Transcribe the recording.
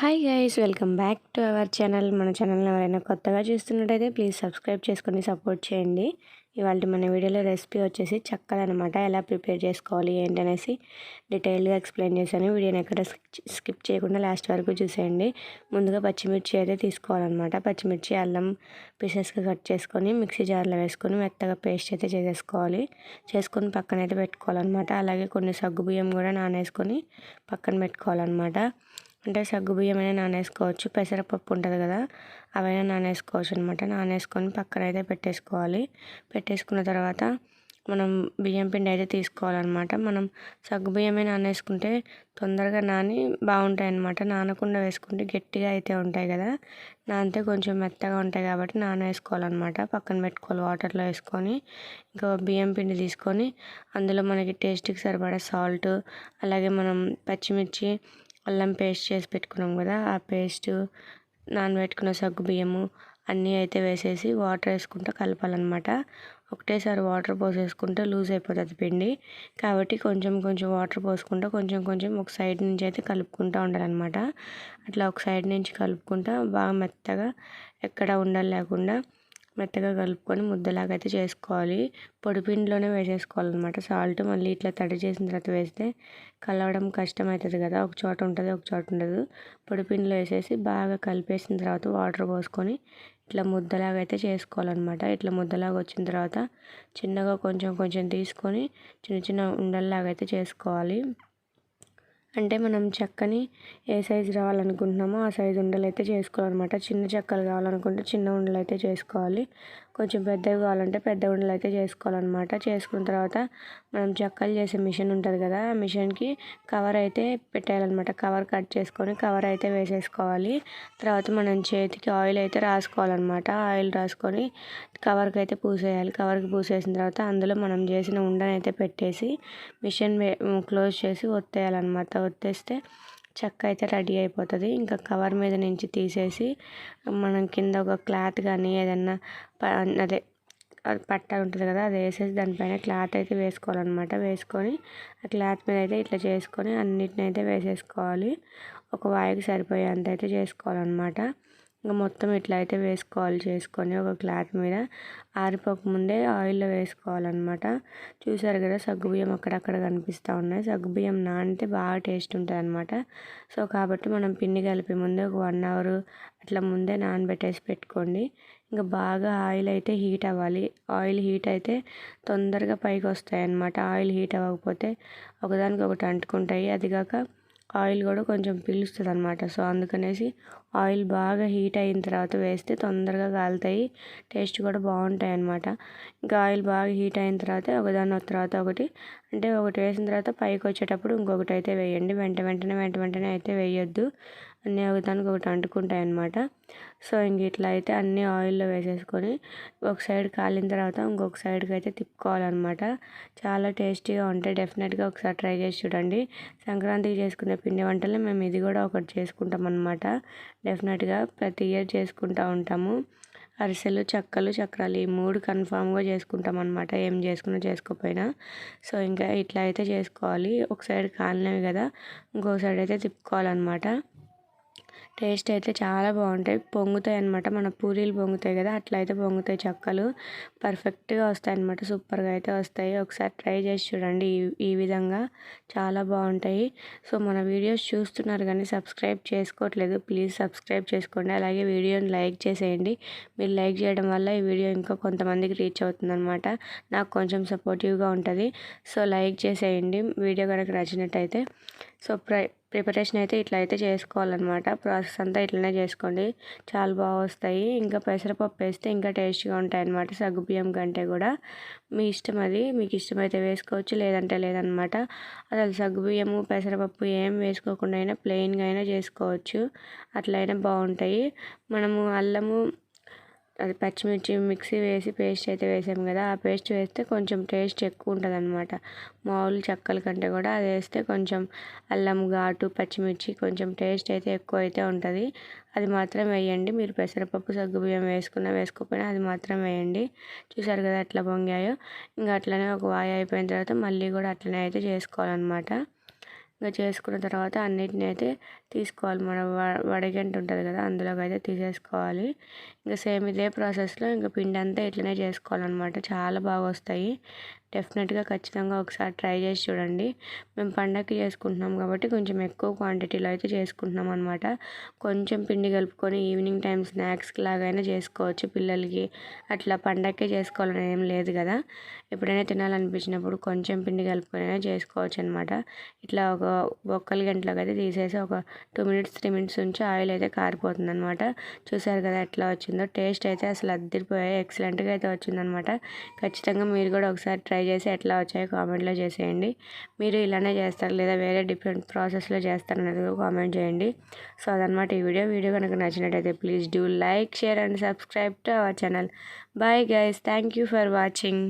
Hi guys welcome back to our channel మన ఛానల్ని ఎవరైనా కొత్తగా చూస్తున్నట్టయితే ప్లీజ్ సబ్స్క్రైబ్ చేసుకొని సపోర్ట్ చేయండి. ఇవాళ మన వీడియోలో రెసిపీ వచ్చేసి చక్కలు అనమాట ఎలా ప్రిపేర్ చేసుకోవాలి ఏంటనేసి డీటెయిల్గా ఎక్స్ప్లెయిన్ చేశాను. వీడియోని ఎక్కడ స్కిప్ చేయకుండా లాస్ట్ వరకు చూసేయండి. ముందుగా పచ్చిమిర్చి అయితే తీసుకోవాలన్నమాట. పచ్చిమిర్చి అల్లం పీసెస్గా కట్ చేసుకొని మిక్సీ జార్లో వేసుకొని మెత్తగా పేస్ట్ అయితే చేసేసుకోవాలి. చేసుకొని పక్కన అయితే పెట్టుకోవాలన్నమాట. అలాగే కొన్ని సగ్గు బియ్యం కూడా నానేసుకొని పక్కన పెట్టుకోవాలన్నమాట. అంటే సగ్గు అయినా నానేసుకోవచ్చు. పెసరపప్పు ఉంటుంది కదా అవైనా నానేసుకోవచ్చు అనమాట నానేసుకొని పక్కన అయితే పెట్టేసుకోవాలి. పెట్టేసుకున్న తర్వాత మనం బియ్యం పిండి అయితే తీసుకోవాలన్నమాట. మనం సగ్గుబియ్యమే నానేసుకుంటే తొందరగా నాని బాగుంటాయి అన్నమాట. నానకుండా వేసుకుంటే గట్టిగా అయితే ఉంటాయి కదా. నానితే కొంచెం మెత్తగా ఉంటాయి కాబట్టి నానేసుకోవాలన్నమాట. పక్కన పెట్టుకోవాలి వాటర్లో వేసుకొని. ఇంకా బియ్యం పిండి తీసుకొని అందులో మనకి టేస్ట్కి సరిపడా సాల్ట్ అలాగే మనం పచ్చిమిర్చి అల్లం పేస్ట్ చేసి పెట్టుకున్నాం కదా ఆ పేస్ట్ నానబెట్టుకున్న సగ్గు బియ్యము అన్నీ అయితే వేసేసి వాటర్ వేసుకుంటూ కలపాలన్నమాట. ఒకటేసారి వాటర్ పోసేసుకుంటే లూజ్ అయిపోతుంది పిండి. కాబట్టి కొంచెం కొంచెం వాటర్ పోసుకుంటూ కొంచెం కొంచెం ఒక సైడ్ నుంచి అయితే కలుపుకుంటూ ఉండాలన్నమాట. అట్లా ఒక సైడ్ నుంచి కలుపుకుంటూ బాగా మెత్తగా ఎక్కడ ఉండాలి లేకుండా మెత్తగా కలుపుకొని ముద్దలాగా అయితే చేసుకోవాలి పొడిపిండిలోనే వేసేసుకోవాలన్నమాట. సాల్ట్ మళ్ళీ ఇట్లా తడి చేసిన తర్వాత వేస్తే కలవడం కష్టం అవుతుంది కదా. ఒక చోట ఉంటుంది ఒక చోట ఉండదు. పొడిపిండిలో వేసేసి బాగా కలిపేసిన తర్వాత వాటర్ పోసుకొని ఇట్లా ముద్దలాగా అయితే చేసుకోవాలన్నమాట. ఇట్లా ముద్దలాగా వచ్చిన తర్వాత చిన్నగా కొంచెం కొంచెం తీసుకొని చిన్న చిన్న ఉండల్లాగా అయితే చేసుకోవాలి. అంటే మనం చెక్కని ఏ సైజు రావాలనుకుంటున్నామో ఆ సైజు ఉండలు అయితే చేసుకోవాలన్నమాట. చిన్న చెక్కలు కావాలనుకుంటే చిన్న ఉండలు అయితే చేసుకోవాలి. కొంచెం పెద్దవి కావాలంటే పెద్ద ఉండలు అయితే చేసుకోవాలన్నమాట. చేసుకున్న తర్వాత మనం చెక్కలు చేసే మిషన్ ఉంటుంది కదా ఆ మిషన్కి కవర్ అయితే పెట్టేయాలన్నమాట. కవర్ కట్ చేసుకొని కవర్ అయితే వేసేసుకోవాలి. తర్వాత మనం చేతికి ఆయిల్ అయితే రాసుకోవాలన్నమాట. ఆయిల్ రాసుకొని కవర్కి అయితే పూసేయాలి. కవర్కి పూసేసిన తర్వాత అందులో మనం చేసిన ఉండనైతే అయితే పెట్టేసి మిషన్ క్లోజ్ చేసి ఒత్తేయాలన్నమాట. ఒత్తేస్తే చెక్క అయితే రెడీ అయిపోతుంది. ఇంకా కవర్ మీద నుంచి తీసేసి మనం కింద ఒక క్లాత్ కానీ ఏదన్నా అదే పట్ట ఉంటుంది కదా అది వేసేసి దానిపైన క్లాత్ అయితే వేసుకోవాలన్నమాట. వేసుకొని ఆ క్లాత్ మీద అయితే ఇట్లా చేసుకొని అన్నిటిని అయితే వేసేసుకోవాలి. ఒక వాయికి సరిపోయేంత అయితే చేసుకోవాలన్నమాట. ఇంకా మొత్తం ఇట్లా అయితే వేసుకోవాలి చేసుకొని ఒక క్లాత్ మీద ఆరిపోకముందే ఆయిల్లో వేసుకోవాలన్నమాట. చూసారు కదా సగ్గుబియ్యం అక్కడక్కడ కనిపిస్తూ ఉన్నాయి. సగ్గుబియ్యం నానితే బాగా టేస్ట్ ఉంటుంది అనమాట సో కాబట్టి మనం పిండి కలిపే ముందే ఒక వన్ అవర్ అట్లా ముందే నానబెట్టేసి పెట్టుకోండి. ఇంకా బాగా ఆయిల్ అయితే హీట్ అవ్వాలి. ఆయిల్ హీట్ అయితే తొందరగా పైకి వస్తాయి అన్నమాట ఆయిల్ హీట్ అవ్వకపోతే ఒకదానికి ఒకటి అంటుకుంటాయి. అది కాక ఆయిల్ కూడా కొంచెం పీలుస్తుంది అనమాట సో అందుకనేసి ఆయిల్ బాగా హీట్ అయిన తర్వాత వేస్తే తొందరగా కాలుతాయి. టేస్ట్ కూడా బాగుంటాయి అనమాట ఇంకా ఆయిల్ బాగా హీట్ అయిన తర్వాత ఒకదాని తర్వాత ఒకటి అంటే ఒకటి వేసిన తర్వాత పైకి వచ్చేటప్పుడు ఇంకొకటి అయితే వేయండి. వెంట వెంటనే వెంట వెంటనే అయితే వేయొద్దు. అన్నీ ఒకదానికి ఒకటి అంటుకుంటాయి అనమాట సో ఇంక ఇట్లా అయితే అన్నీ ఆయిల్లో వేసేసుకొని ఒక సైడ్ కాలిన తర్వాత ఇంకొక సైడ్కి అయితే తిప్పుకోవాలన్నమాట. చాలా టేస్టీగా ఉంటాయి. డెఫినెట్గా ఒకసారి ట్రై చేసి చూడండి. సంక్రాంతికి చేసుకునే పిండి వంటలు మేము ఇది కూడా ఒకటి చేసుకుంటాం అనమాట డెఫినెట్గా ప్రతి ఇయర్ చేసుకుంటూ ఉంటాము. అరిసెలు చక్కలు చక్రాలు ఈ మూడు కన్ఫామ్గా చేసుకుంటాం అనమాట ఏం చేసుకున్నా చేసుకోకపోయినా. సో ఇంకా ఇట్లా అయితే చేసుకోవాలి. ఒక సైడ్ కాలినవి కదా ఇంకో సైడ్ అయితే తిప్పుకోవాలన్నమాట. టేస్ట్ అయితే చాలా బాగుంటాయి. పొంగుతాయి అనమాట మన పూరీలు పొంగుతాయి కదా అట్లా అయితే పొంగుతాయి చక్కలు. పర్ఫెక్ట్గా వస్తాయి అనమాట సూపర్గా అయితే వస్తాయి. ఒకసారి ట్రై చేసి చూడండి. ఈ ఈ విధంగా చాలా బాగుంటాయి. సో మన వీడియోస్ చూస్తున్నారు కానీ సబ్స్క్రైబ్ చేసుకోవట్లేదు. ప్లీజ్ సబ్స్క్రైబ్ చేసుకోండి. అలాగే వీడియోని లైక్ చేసేయండి. మీరు లైక్ చేయడం వల్ల ఈ వీడియో ఇంకా కొంతమందికి రీచ్ అవుతుందన్నమాట. నాకు కొంచెం సపోర్టివ్గా ఉంటుంది. సో లైక్ చేసేయండి. వీడియో కనుక నచ్చినట్టయితే. సో ప్రై ప్రిపరేషన్ అయితే ఇట్లా అయితే చేసుకోవాలన్నమాట. ప్రాసెస్ అంతా ఇట్లనే చేసుకోండి. చాలా బాగా వస్తాయి. ఇంకా పెసరపప్పు వేస్తే ఇంకా టేస్ట్గా ఉంటాయి అన్నమాట సగ్గుబియ్యం కంటే కూడా. మీ ఇష్టం అది. మీకు ఇష్టమైతే వేసుకోవచ్చు. లేదంటే లేదనమాట అసలు సగ్గుబియ్యము పెసరపప్పు ఏం వేసుకోకుండా అయినా ప్లెయిన్గా అయినా చేసుకోవచ్చు. అట్లయినా బాగుంటాయి. మనము అల్లము అది పచ్చిమిర్చి మిక్సీ వేసి పేస్ట్ అయితే వేసాము కదా ఆ పేస్ట్ వేస్తే కొంచెం టేస్ట్ ఎక్కువ ఉంటుంది అనమాట మామూలు చెక్కల కంటే కూడా అది వేస్తే కొంచెం అల్లం ఘాటు పచ్చిమిర్చి కొంచెం టేస్ట్ అయితే ఎక్కువ అయితే ఉంటుంది. అది మాత్రం వేయండి. మీరు పెసరపప్పు సగ్గుబియ్యం వేసుకున్నా వేసుకోకపోయినా అది మాత్రం వేయండి. చూసారు కదా ఎట్లా పొంగాయో? ఇంకా అట్లనే ఒక వాయి అయిపోయిన తర్వాత మళ్ళీ కూడా అట్లనే అయితే చేసుకోవాలన్నమాట. ఇంకా చేసుకున్న తర్వాత అన్నిటిని అయితే తీసుకోవాలి. మన వడగంట ఉంటుంది కదా అందులోకి అయితే తీసేసుకోవాలి. ఇంకా సేమ్ ఇదే ప్రాసెస్లో ఇంకా పిండి అంతా ఇట్లనే చేసుకోవాలన్నమాట. చాలా బాగా వస్తాయి డెఫినెట్గా ఖచ్చితంగా ఒకసారి ట్రై చేసి చూడండి. మేము పండగకి చేసుకుంటున్నాం కాబట్టి కొంచెం ఎక్కువ క్వాంటిటీలో అయితే చేసుకుంటున్నాం అనమాట కొంచెం పిండి కలుపుకొని ఈవినింగ్ టైం స్నాక్స్కి లాగైనా చేసుకోవచ్చు పిల్లలకి. అట్లా పండగకే చేసుకోవాలని ఏం లేదు కదా. ఎప్పుడైనా తినాలనిపించినప్పుడు కొంచెం పిండి కలుపుకొని చేసుకోవచ్చు అనమాట ఇట్లా ఒక ఒక్కల గంటలకు అయితే తీసేసి ఒక టూ మినిట్స్ త్రీ మినిట్స్ ఉంచి ఆయిల్ అయితే కారిపోతుంది అనమాట చూసారు కదా ఎట్లా వచ్చిందో. టేస్ట్ అయితే అసలు అద్దరిపోయాయి ఎక్సలెంట్గా అయితే వచ్చిందనమాట ఖచ్చితంగా మీరు కూడా ఒకసారి ట్రై ట్రై చేసి ఎట్లా వచ్చాయో కామెంట్లో చేసేయండి. మీరు ఇలానే చేస్తారు లేదా వేరే డిఫరెంట్ ప్రాసెస్లో చేస్తారనేది కామెంట్ చేయండి. సో అదనమాట ఈ వీడియో. వీడియో కనుక నచ్చినట్టయితే please do like share and subscribe to our channel bye guys thank you for watching